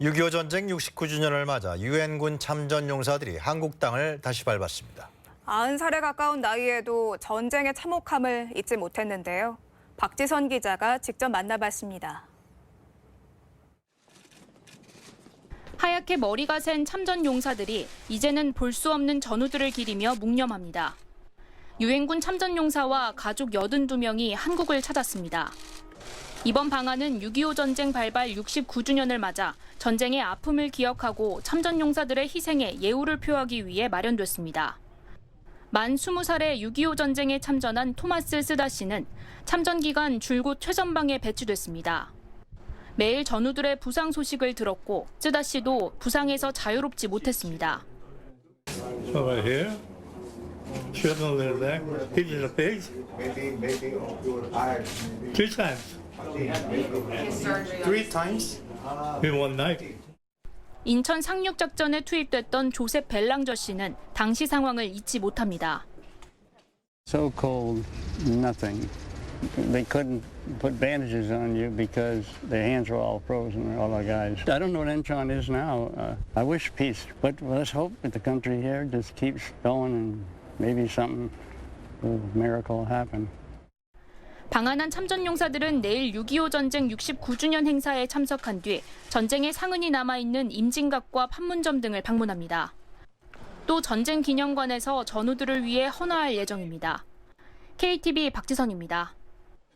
6.25 전쟁 69주년을 맞아 유엔군 참전 용사들이 한국 땅을 다시 밟았습니다. 90살에 가까운 나이에도 전쟁의 참혹함을 잊지 못했는데요. 박지선 기자가 직접 만나봤습니다. 하얗게 머리가 센 참전 용사들이 이제는 볼 수 없는 전우들을 기리며 묵념합니다. 유엔군 참전 용사와 가족 82명이 한국을 찾았습니다. 이번 방안은 6.25 전쟁 발발 69주년을 맞아 전쟁의 아픔을 기억하고 참전 용사들의 희생에 예우를 표하기 위해 마련됐습니다. 만 20살에 6.25 전쟁에 참전한 토마스 쓰다 씨는 참전 기간 줄곧 최전방에 배치됐습니다. 매일 전우들의 부상 소식을 들었고 쓰다 씨도 부상에서 자유롭지 못했습니다. So right here, shot a little back, hit in the face three times Three times? in one night. 인천 상륙 작전에 투입됐던 조셉 벨랑저 씨는 당시 상황을 잊지 못합니다. So cold, nothing. They couldn't put bandages on you because their hands were all frozen, all our guys. I don't know what Incheon is now. Uh, I wish peace, but let's hope that the country here just keeps going and maybe something, miracle happen. 방한한 참전 용사들은 내일 6.25 전쟁 69주년 행사에 참석한 뒤 전쟁의 상흔이 남아있는 임진각과 판문점 등을 방문합니다. 또 전쟁 기념관에서 전우들을 위해 헌화할 예정입니다. KTV 박지선입니다.